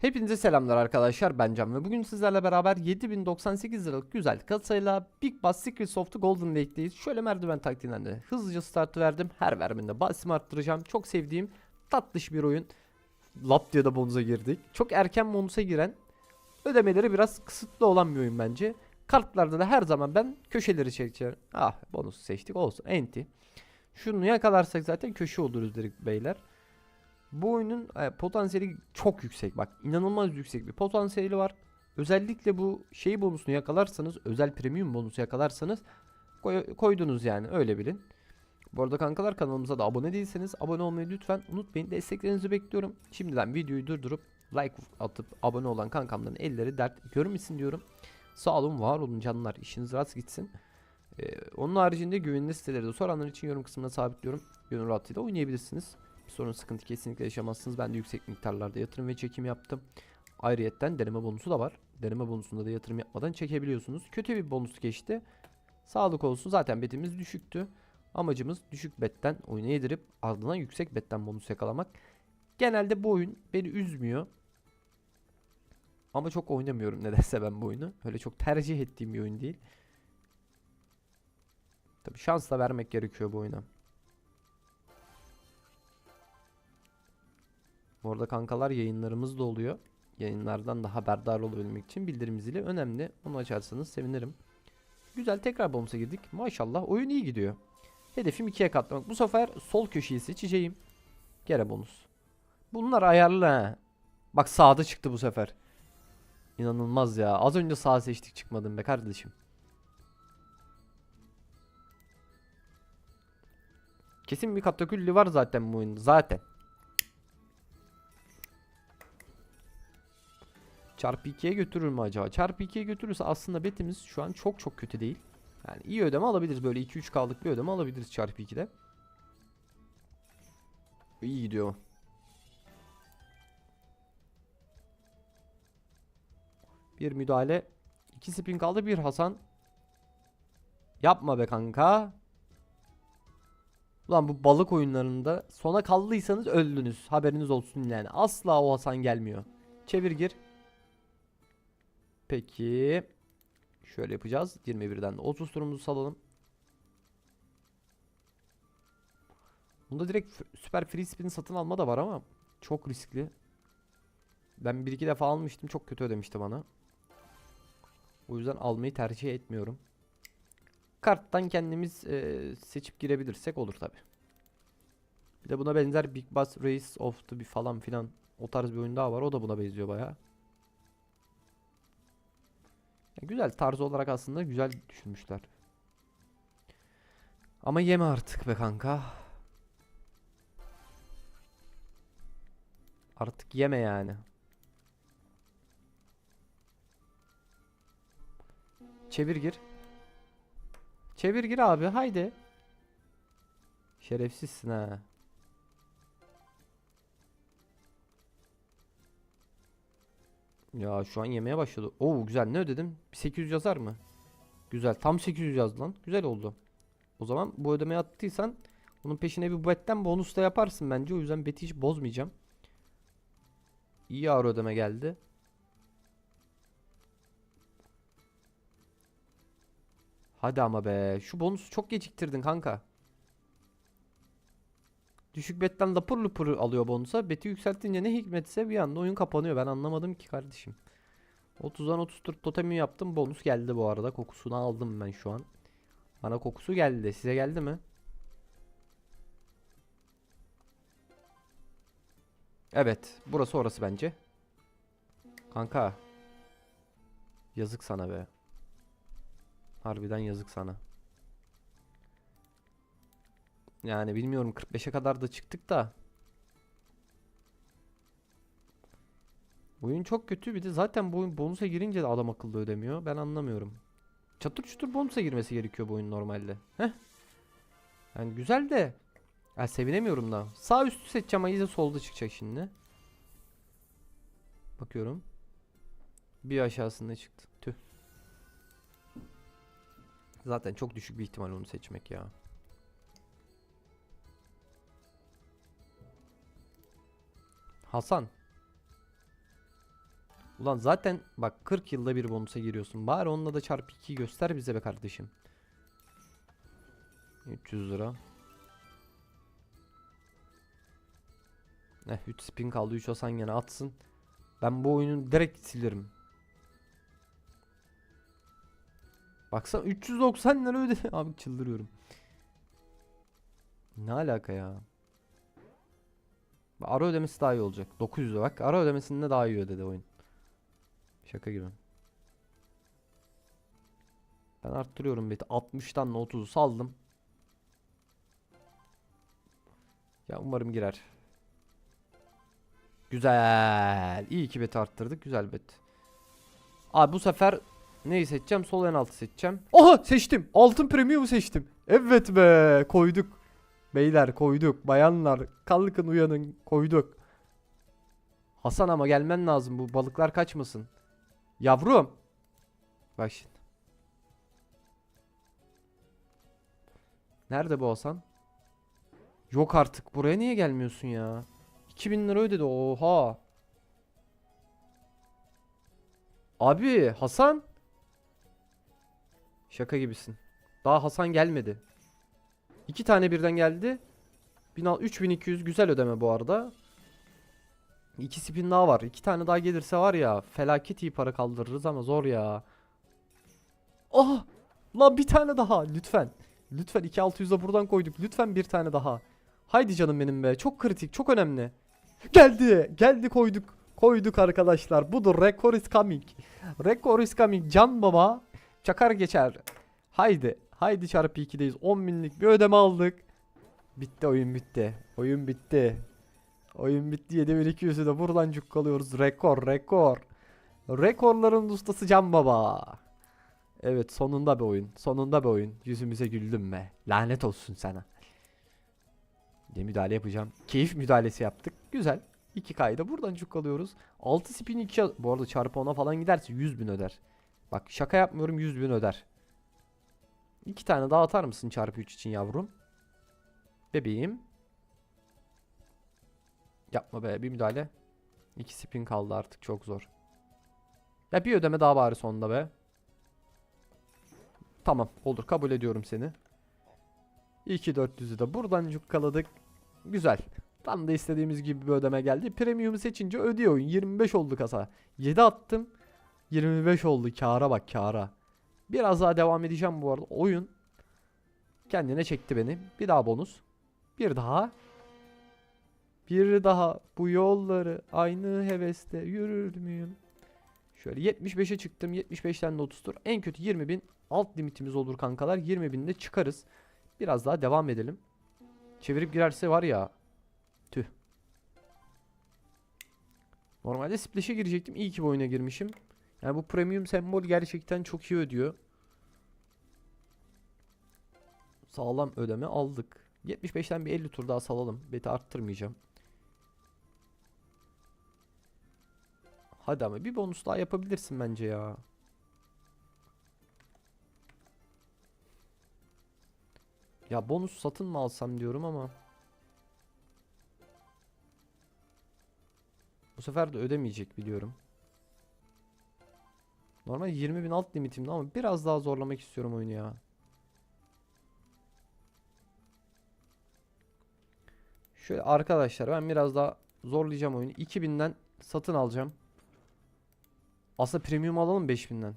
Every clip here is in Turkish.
Hepinize selamlar arkadaşlar ben Can ve bugün sizlerle beraber 7098 liralık güzel kasayla Big Bass Secret of the Golden Lake'deyiz. Şöyle merdiven taktiğinden de hızlıca startı verdim. Her verminde basımı arttıracağım. Çok sevdiğim tatlış bir oyun. Lap diye de bonusa girdik. Çok erken bonusa giren ödemeleri biraz kısıtlı olan bir oyun bence. Kartlarda da her zaman ben köşeleri çekeceğim. Ah bonusu seçtik olsun enti. Şunu yakalarsak zaten köşe oluruz dedik beyler. Bu oyunun e, potansiyeli çok yüksek. Bak inanılmaz yüksek bir potansiyeli var. Özellikle bu şey bonusunu yakalarsanız, özel premium bonusu yakalarsanız koy- koydunuz yani öyle bilin. Bu arada kankalar kanalımıza da abone değilseniz abone olmayı lütfen unutmayın. Desteklerinizi bekliyorum. Şimdiden videoyu durdurup like atıp abone olan kankamların elleri dert görmesin diyorum. Sağ olun, var olun canlar. İşiniz rast gitsin. Ee, onun haricinde güvenilir siteleri de soranlar için yorum kısmına sabitliyorum. Gönül rahatlığıyla oynayabilirsiniz. Sorun sıkıntı kesinlikle yaşamazsınız. Ben de yüksek miktarlarda yatırım ve çekim yaptım. Ayrıyetten deneme bonusu da var. Deneme bonusunda da yatırım yapmadan çekebiliyorsunuz. Kötü bir bonus geçti. Sağlık olsun. Zaten betimiz düşüktü. Amacımız düşük betten oyuna yedirip ardından yüksek betten bonus yakalamak. Genelde bu oyun beni üzmüyor. Ama çok oynamıyorum nedense ben bu oyunu. Öyle çok tercih ettiğim bir oyun değil. Tabi şans da vermek gerekiyor bu oyuna. Bu arada kankalar yayınlarımız da oluyor. Yayınlardan da haberdar olabilmek için bildirim zili önemli. Onu açarsanız sevinirim. Güzel tekrar bonusa girdik. Maşallah oyun iyi gidiyor. Hedefim ikiye katlamak. Bu sefer sol köşeyi seçeceğim. Gene bonus. Bunlar ayarlı ha. Bak sağda çıktı bu sefer. İnanılmaz ya. Az önce sağ seçtik çıkmadım be kardeşim. Kesin bir katakülli var zaten bu oyunda. Zaten. Çarpı 2'ye götürür mü acaba? Çarpı 2'ye götürürse aslında betimiz şu an çok çok kötü değil. Yani iyi ödeme alabiliriz. Böyle 2-3 kaldık bir ödeme alabiliriz çarpı 2'de. İyi gidiyor. Bir müdahale. İki spin kaldı. Bir Hasan. Yapma be kanka. Ulan bu balık oyunlarında sona kaldıysanız öldünüz. Haberiniz olsun yani. Asla o Hasan gelmiyor. Çevir gir. Peki. Şöyle yapacağız. 21'den de 30 turumuzu salalım. Bunda direkt süper free spin satın alma da var ama çok riskli. Ben bir iki defa almıştım. Çok kötü ödemişti bana. O yüzden almayı tercih etmiyorum. Karttan kendimiz e, seçip girebilirsek olur tabi. Bir de buna benzer Big Bass Race of the falan filan o tarz bir oyun daha var. O da buna benziyor bayağı. Güzel tarz olarak aslında güzel düşünmüşler. Ama yeme artık be kanka. Artık yeme yani. Çevir gir. Çevir gir abi haydi. Şerefsizsin ha. Ya şu an yemeye başladı. Oo güzel ne ödedim? Bir 800 yazar mı? Güzel tam 800 yazdı lan. Güzel oldu. O zaman bu ödemeyi attıysan onun peşine bir betten bonus da yaparsın bence. O yüzden beti hiç bozmayacağım. İyi ağır ödeme geldi. Hadi ama be. Şu bonusu çok geciktirdin kanka. Düşük betten lapur lupur alıyor bonusa. Beti yükseltince ne hikmetse bir anda oyun kapanıyor. Ben anlamadım ki kardeşim. 30'dan 30 tur totemi yaptım. Bonus geldi bu arada. Kokusunu aldım ben şu an. Bana kokusu geldi. Size geldi mi? Evet. Burası orası bence. Kanka. Yazık sana be. Harbiden yazık sana. Yani bilmiyorum 45'e kadar da çıktık da. Oyun çok kötü bir de zaten bu oyun bonusa girince de adam akıllı ödemiyor. Ben anlamıyorum. Çatır çutur bonusa girmesi gerekiyor bu oyun normalde. Heh. Yani güzel de. Ya sevinemiyorum da. Sağ üstü seçeceğim ama yine solda çıkacak şimdi. Bakıyorum. Bir aşağısında çıktı. Tüh. Zaten çok düşük bir ihtimal onu seçmek ya. Hasan. Ulan zaten bak 40 yılda bir bonusa giriyorsun. Bari onunla da çarpı 2 göster bize be kardeşim. 300 lira. Eh 3 spin kaldı 3 Hasan gene atsın. Ben bu oyunu direkt silerim. Baksana 390 lira öde. Abi çıldırıyorum. Ne alaka ya? Ara ödemesi daha iyi olacak. 900 'e bak. Ara ödemesinde daha iyi ödedi oyun. Şaka gibi. Ben arttırıyorum beti. 60'tan 30'u saldım. Ya umarım girer. Güzel. İyi ki beti arttırdık. Güzel bet. Abi bu sefer neyi seçeceğim? Sol en altı seçeceğim. Aha seçtim. Altın premium seçtim. Evet be koyduk. Beyler koyduk. Bayanlar kalkın uyanın koyduk. Hasan ama gelmen lazım bu balıklar kaçmasın. Yavrum. Bak şimdi. Nerede bu Hasan? Yok artık. Buraya niye gelmiyorsun ya? 2000 lira ödedi. Oha. Abi Hasan. Şaka gibisin. Daha Hasan gelmedi. İki tane birden geldi. 1000 3200 güzel ödeme bu arada. İki spin daha var. İki tane daha gelirse var ya felaket iyi para kaldırırız ama zor ya. Ah! Lan bir tane daha lütfen. Lütfen 2600'e buradan koyduk. Lütfen bir tane daha. Haydi canım benim be. Çok kritik, çok önemli. Geldi. Geldi koyduk. Koyduk arkadaşlar. Budur. Record is coming. Record is coming. Can baba. Çakar geçer. Haydi. Haydi çarpı 2'deyiz. 10 binlik bir ödeme aldık. Bitti oyun bitti. Oyun bitti. Oyun bitti. 7200'ü de buradan cukkalıyoruz. Rekor rekor. Rekorların ustası Can Baba. Evet sonunda bir oyun. Sonunda bir oyun. Yüzümüze güldüm be. Lanet olsun sana. Ne müdahale yapacağım. Keyif müdahalesi yaptık. Güzel. 2 kayda buradan cukkalıyoruz. 6 spin 2 bu arada çarpı 10'a falan giderse 100 bin öder. Bak şaka yapmıyorum 100 bin öder. İki tane daha atar mısın çarpı 3 için yavrum? Bebeğim. Yapma be bir müdahale. İki spin kaldı artık çok zor. Ya bir ödeme daha bari sonunda be. Tamam olur kabul ediyorum seni. 2400'ü de buradan cukkaladık. Güzel. Tam da istediğimiz gibi bir ödeme geldi. Premium seçince ödüyor oyun. 25 oldu kasa. 7 attım. 25 oldu. Kâra bak kâra. Biraz daha devam edeceğim bu arada. Oyun kendine çekti beni. Bir daha bonus. Bir daha. Bir daha bu yolları aynı hevesle yürür müyüm? Şöyle 75'e çıktım. 75'ten de 30 tur. En kötü 20 bin alt limitimiz olur kankalar. 20 binde çıkarız. Biraz daha devam edelim. Çevirip girerse var ya. Tüh. Normalde splash'e girecektim. İyi ki bu oyuna girmişim. Yani bu premium sembol gerçekten çok iyi ödüyor. Sağlam ödeme aldık. 75'ten bir 50 tur daha salalım. Beti arttırmayacağım. Hadi ama bir bonus daha yapabilirsin bence ya. Ya bonus satın mı alsam diyorum ama. Bu sefer de ödemeyecek biliyorum. Normal 20 bin alt limitimde ama biraz daha zorlamak istiyorum oyunu ya. Şöyle arkadaşlar ben biraz daha zorlayacağım oyunu. 2000'den satın alacağım. Aslında premium alalım 5000'den.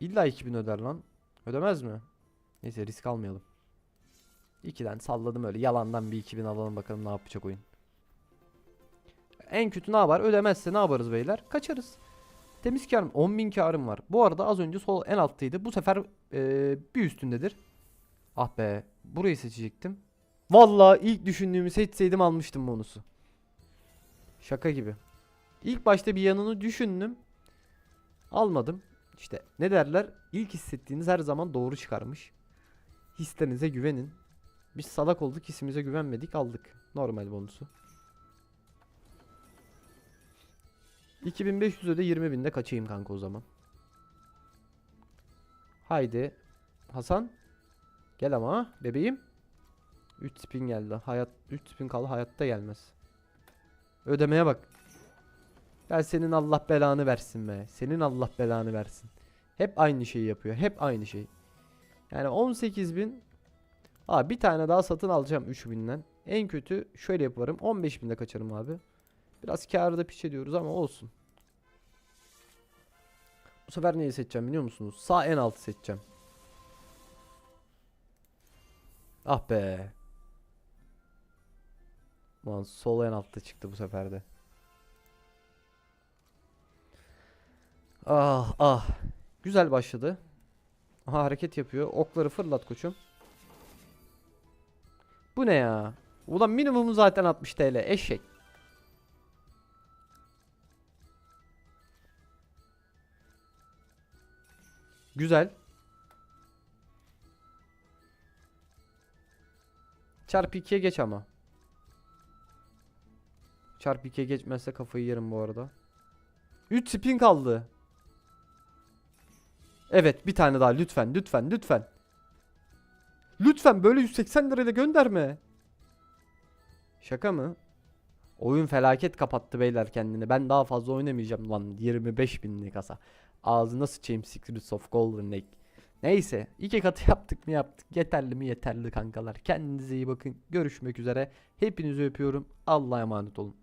İlla 2000 öder lan. Ödemez mi? Neyse risk almayalım. 2'den salladım öyle yalandan bir 2000 alalım bakalım ne yapacak oyun. En kötü ne yapar? Ödemezse ne yaparız beyler? Kaçarız. Temiz karım 10.000 karım var. Bu arada az önce sol en alttaydı. Bu sefer eee, bir üstündedir. Ah be. Burayı seçecektim. Vallahi ilk düşündüğümü seçseydim almıştım bonusu. Şaka gibi. İlk başta bir yanını düşündüm. Almadım. İşte ne derler? İlk hissettiğiniz her zaman doğru çıkarmış. Hislerinize güvenin. Biz salak olduk hissimize güvenmedik aldık. Normal bonusu. 2500 öde 20 binde kaçayım kanka o zaman. Haydi. Hasan. Gel ama bebeğim. 3 spin geldi. Hayat 3 spin kaldı hayatta gelmez. Ödemeye bak. Ya senin Allah belanı versin be. Senin Allah belanı versin. Hep aynı şeyi yapıyor. Hep aynı şey. Yani 18.000 Aa bir tane daha satın alacağım 3000'den. En kötü şöyle yaparım. 15.000'de kaçarım abi. Biraz kârda piç ediyoruz ama olsun. Bu sefer neyi seçeceğim biliyor musunuz? Sağ en altı seçeceğim. Ah be. Ulan sol en altta çıktı bu sefer de. Ah ah. Güzel başladı. Aha hareket yapıyor. Okları fırlat koçum. Bu ne ya? Ulan minimum zaten 60 TL. Eşek. Güzel. Çarpı 2'ye geç ama. Çarpı 2'ye geçmezse kafayı yerim bu arada. 3 spin kaldı. Evet bir tane daha lütfen lütfen lütfen. Lütfen böyle 180 lirayla gönderme. Şaka mı? Oyun felaket kapattı beyler kendini. Ben daha fazla oynamayacağım lan. 25 binlik kasa. Ağzına sıçayım Secrets of Golden Lake. Neyse iki katı yaptık mı yaptık. Yeterli mi yeterli kankalar. Kendinize iyi bakın. Görüşmek üzere. Hepinizi öpüyorum. Allah'a emanet olun.